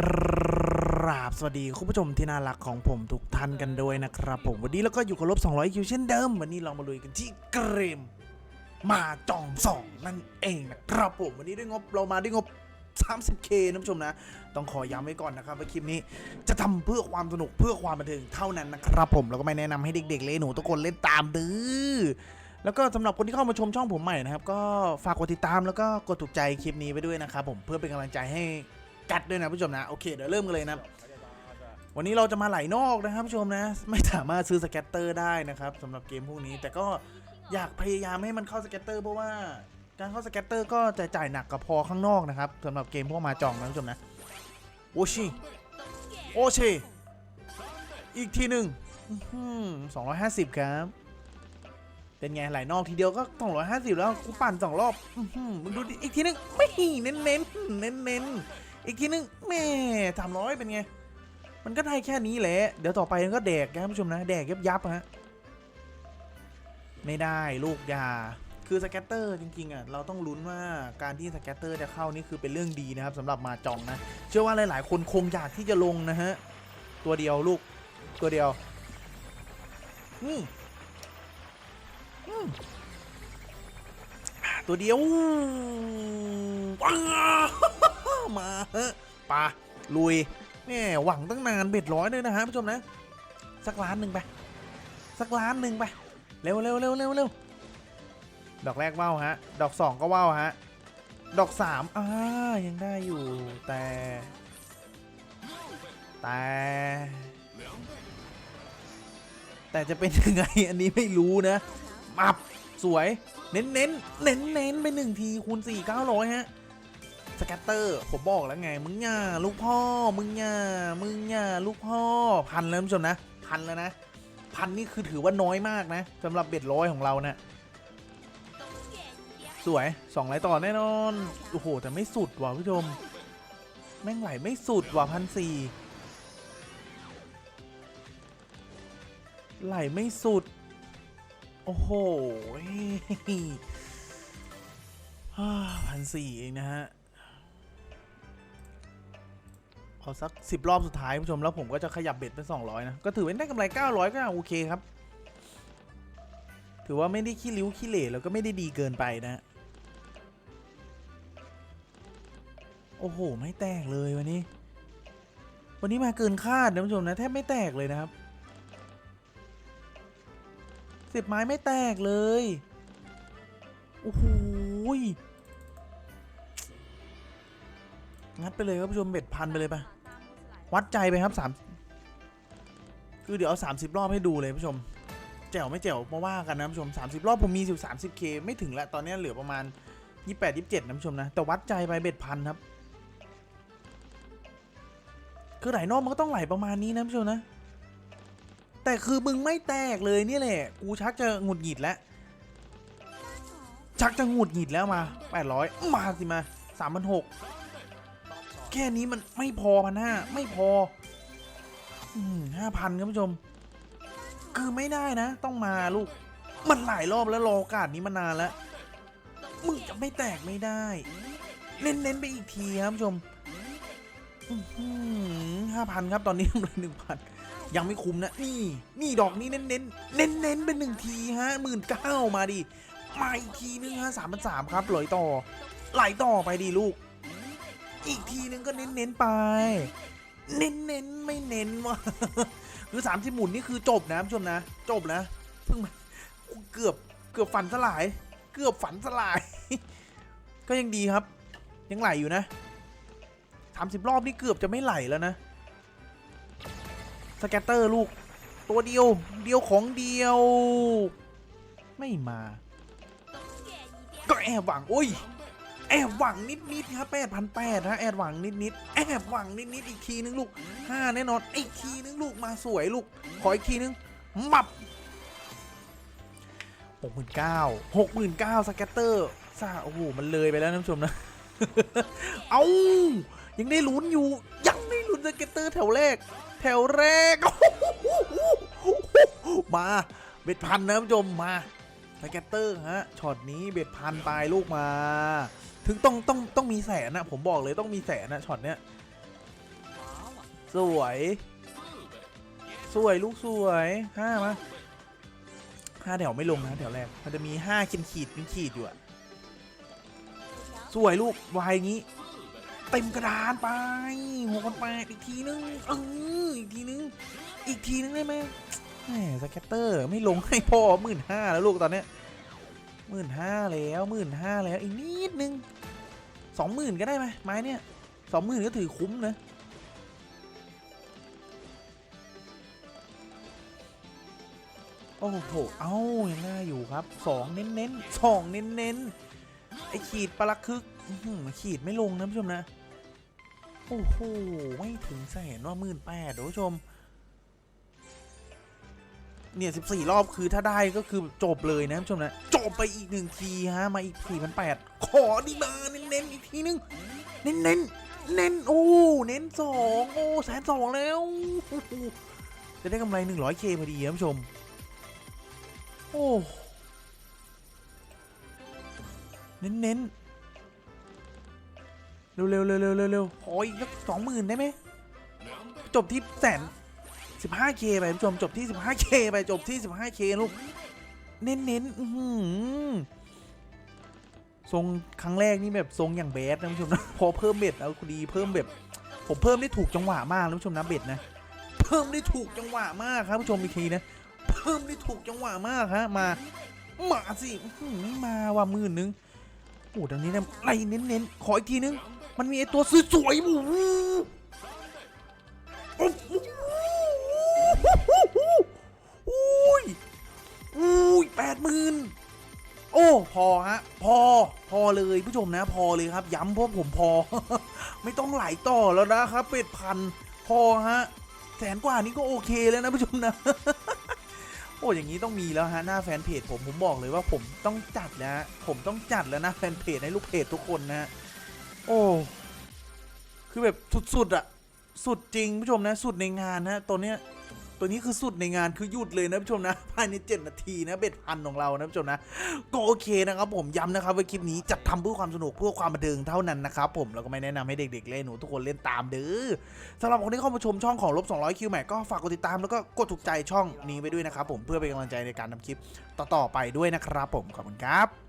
กราบสวัสดีคุณผู้ชมที่น่ารักของผมทุกท่านกันด้วยนะครับผมวันนี้แล้วก็อยู่กับลบ 200 คิวเช่นเดิม วันนี้เรามาลุยกันที่เกมมาจองสองนั่นเองนะครับผมวันนี้ด้วยงบเรามาด้วยงบ 30k นะผู้ชมนะ ต้องขอย้ำไว้ก่อนนะครับว่าคลิปนี้จะทำเพื่อความสนุกเพื่อความบันเทิงเท่านั้นนะครับผมแล้วก็ไม่แนะนำให้เด็กๆ เล่นหนูทุกคนเล่นตามดื้อแล้วก็สำหรับคนที่เข้ามาชมช่องผมใหม่นะครับ ก็ฝากกดติดตามแล้วก็กดถูกใจคลิปนี้ไปด้วยนะครับผมเพื่อเป็นกำลังใจให้ กัดด้วยนะผู้ชมนะโอเคเดี๋ยวเริ่มกันเลยนะวันนี้เราจะมาไหลนอกนะครับผู้ชมนะ ไม่สามารถซื้อสแกตเตอร์ได้นะครับสำหรับเกมพวกนี้แต่ก็อยากพยายามให้มันเข้าสแกตเตอร์เพราะว่าการเข้าสแกตเตอร์ก็จะจ่ายหนักกับพอข้างนอกนะครับสำหรับเกมพวกมาจองนะผู้ชมนะโอชิโอชิอีกทีหนึ่งสองร้อยห้าสิบครับ เป็นไงไหลนอกทีเดียวก็สองร้อยห้าสิบแล้วกูปั่นสองรอบอื้มึงดูดิอีกทีนึงไม่เน้นเน้นเน้นเน้น อีกทีนึงแม่สามร้อยเป็นไง มันก็ได้แค่นี้แหละ เดี๋ยวต่อไปมันก็แดกนะท่านผู้ชมนะ แดกยับยับฮะ ไม่ได้ลูกยา คือสแกตเตอร์จริงๆอะ เราต้องลุ้นว่าการที่สแกตเตอร์จะเข้านี่คือเป็นเรื่องดีนะครับสำหรับมาจองนะ เชื่อว่าหลายๆ คนคงอยากที่จะลงนะฮะ ตัวเดียวลูก ตัวเดียว อืมอืมอ่ตัวเดียวว้าว มาเฮะปะลุยแม่หวังตั้งนานเบ็ดร้อยเลยนะฮะผู้ชมนะ สักล้านหนึ่งไป สักล้านหนึ่งไป เร็วเร็วเร็วเร็วเร็วดอกแรกว่าวฮะ ดอกสองก็ว่าวฮะ ดอกสามอ่ายังได้อยู่แต่ แต่ แต่จะเป็นยังไงอันนี้ไม่รู้นะมับสวย เน้นเน้นเน้นเน้นไปหนึ่งทีคูณสี่เก้าร้อยฮะ สแกตเตอร์ ผมบอกแล้วไง มึงอย่าลูกพ่อ มึงอย่ามึงอย่าลูกพ่อ พันแล้วคุณผู้ชมนะ พันแล้วนะ พันนี่คือถือว่าน้อยมากนะสำหรับเบ็ดร้อยของเรานะสวยสองไหลต่อแน่นอน โอ้โห แต่ไม่สุดว่ะผู้ชม แม่งไหลไม่สุดว่ะพันสี่ไหลไม่สุด โอ้โหพันสี่เองนะฮะ เอาสักสิบรอบสุดท้ายผู้ชมแล้วผมก็จะขยับเบ็ดเป็น 200 นะ ก็ถือเป็นได้กำไร 900 ก็โอเคครับ ถือว่าไม่ได้ขี้ริ้วขี้เหร่แล้วก็ไม่ได้ดีเกินไปนะ โอ้โห ไม่แตกเลยวันนี้ วันนี้มาเกินคาดนะผู้ชมนะแทบไม่แตกเลยนะครับสิบไม้ไม่แตกเลย โอ้โหยงัดไปเลยครับผู้ชมเบ็ดพันไปเลยปะ วัดใจไปครับสามคือเดี๋ยวเอาสามสิบรอบให้ดูเลยผู้ชมแจ๋วไม่แจ๋วมาว่ากันนะผู้ชมสามสิบรอบผมมีอยู่สามสิบเคไม่ถึงแล้วตอนนี้เหลือประมาณยี่แปดยี่เจ็ดนะผู้ชมนะแต่วัดใจไปเบ็ดพันครับ คือไหลนอกมันก็ต้องไหลประมาณนี้นะผู้ชมนะแต่คือมึงไม่แตกเลยนี่แหละกูชักจะหงุดหงิดแล้วชักจะหงุดหงิดแล้วมาแปดร้อยมาสิมาสามพันหก แค่นี้มันไม่พอพันห้าไม่พอห้าพันครับผู้ชม คือไม่ได้นะ ต้องมาลูก มันหลายรอบแล้วรอโอกาสนี้มานานแล้ว มึงจะไม่แตกไม่ได้ เน้นๆไปอีกทีครับผู้ชมห้าพันครับตอนนี้เลยหนึ่งพันยังไม่คุ้มนะ นี่ นี่ดอกนี้เน้นๆเน้นๆเป็นหนึ่งทีฮะหมื่นเก้ามาดิมาอีกทีนึงฮะสามพันสามครับไหลต่อไหลต่อไปดีลูก อีกทีนึงก็เน้นๆไป เน้นๆไม่เน้นวะคือสามสิบหมุนนี่คือจบนะผู้ชมนะ จบนะเพิ่งมาเกือบเกือบฝันสลาย เกือบฝันสลาย ก็ยังดีครับ ยังไหลอยู่นะสามสิบรอบนี่เกือบจะไม่ไหลแล้วนะสแกตเตอร์ลูก ตัวเดียว เดียวของเดียว ไม่มา ก็แอบหวังโอ้ย แอบหวังนิดๆครับแปดพันแปดฮะแอบหวังนิดๆแอบหวังนิดๆอีกทีนึงลูกห้าแน่นอนอีกทีนึงลูกมาสวยลูก ขออีกทีนึงมับหกหมื่นเก้าหกหมื่นเก้าสแกตเตอร์ซาโอ้โหมันเลยไปแล้วนะท่านผู้ชมนะ เอายังได้ลุ้นอยู่ ยังได้ลุ้นสเก็ตเตอร์แถวแรก แถวแรก มาเบ็ดพันนะท่านผู้ชมมาสเก็ตเตอร์ฮะช็อตนี้เบ็ดพันปลายลูกมา ถึงต้องต้องต้องมีแสนนะผมบอกเลยต้องมีแสนนะช็อตเนี้ยสวย สวยลูกสวยห้ามาห้าแถวไม่ลงนะแถวแรกมันจะมีห้าขีดขีดเป็นขีดอยู่อะสวยลูกวายงงี้ เต็มกระดานไปหัวคนแปดอีกทีนึงเอออีกทีนึงอีกทีนึงได้ไหมแหมสแกตเตอร์ไม่ลงให้พ่อหมื่นห้าแล้วลูกตอนเนี้ย หมื่นห้าแล้วหมื่นห้าแล้วอีกนิดนึงสองหมื่นก็ได้ไหมไม้เนี่ยสองหมื่นก็ถือคุ้มนะโอ้โห เอ้ายังน่าอยู่ครับสองเน้นเน้นๆสองเน้นเน้นๆไอขีดปลักคึกขีดไม่ลงนะผู้ชมนะ โอ้โห ไม่ถึงแสนว่าหมื่นแปดผู้ชม เนี่ยสิบสี่รอบคือถ้าได้ก็คือจบเลยนะผู้ชมนะ จบไปอีกหนึ่งทีฮะ มาอีกสี่พันแปดขอดีมาเน้นๆอีกทีนึง เน้นๆเน้นโอ้เน้นสองโอ้แสนสองแล้ว จะได้กำไรหนึ่งร้อยเคพอดีครับผู้ชม โอ้เน้นเน้นๆเร็วเร็วเร็วเร็วเร็วเร็วขออีกสักสองหมื่นได้ไหม จบที่แสน สิบห้าเคไปผู้ชมจบที่สิบห้าเคไปจบที่สิบห้าเคลูก เน้นเน้นๆทรงครั้งแรกนี่แบบทรงอย่างแบดนะผู้ชมนะพอเพิ่มเบ็ดแล้วดีเพิ่มแบบผมเพิ่มได้ถูกจังหวะมากนะผู้ชมนะเบ็ดนะ เพิ่มได้ถูกจังหวะมากครับผู้ชมอีกทีนะ เพิ่มได้ถูกจังหวะมากฮะมามาสิไม่มาว่ะหมื่นนึงโอ้ดังนี้นะไล่เน้นๆขออีกทีนึง มันมีไอตัวสวยๆห แปดหมื่นโอ้พอฮะพอพอเลยผู้ชมนะ พอเลยครับ ย้ำเพราะผมพอ ไม่ต้องไหลต่อแล้วนะครับเป็ดพันพอฮะแสนกว่านี้ก็โอเคแล้วนะผู้ชมนะ โอ้อย่างนี้ต้องมีแล้วฮะหน้าแฟนเพจผมผมบอกเลยว่าผมต้องจัดแล้วผมต้องจัดแล้วนะแฟนเพจให้ลูกเพจทุกคนนะโอ้คือแบบสุดๆอะสุดจริงผู้ชมนะ สุดในงานนะตัวเนี้ย ตัวนี้คือสุดในงานคือหยุดเลยนะผู้ชมนะ ภายใน 7 นาทีนะเบ็ดพันของเรานะผู้ชมนะ ก็โอเคนะครับผมย้ำนะครับว่าคลิปนี้จัดทำเพื่อความสนุกเพื่อความบันเทิงเท่านั้นนะครับผมแล้วก็ไม่แนะนำให้เด็กๆเล่นหนูทุกคนเล่นตามเด้อสำหรับคนที่เข้ามาชมช่องของลบ200คิวแม็กก็ฝากกดติดตามแล้วก็กดถูกใจช่องนี้ไปด้วยนะครับผมเพื่อเป็นกำลังใจในการทำคลิปต่อๆไปด้วยนะครับผมขอบคุณครับ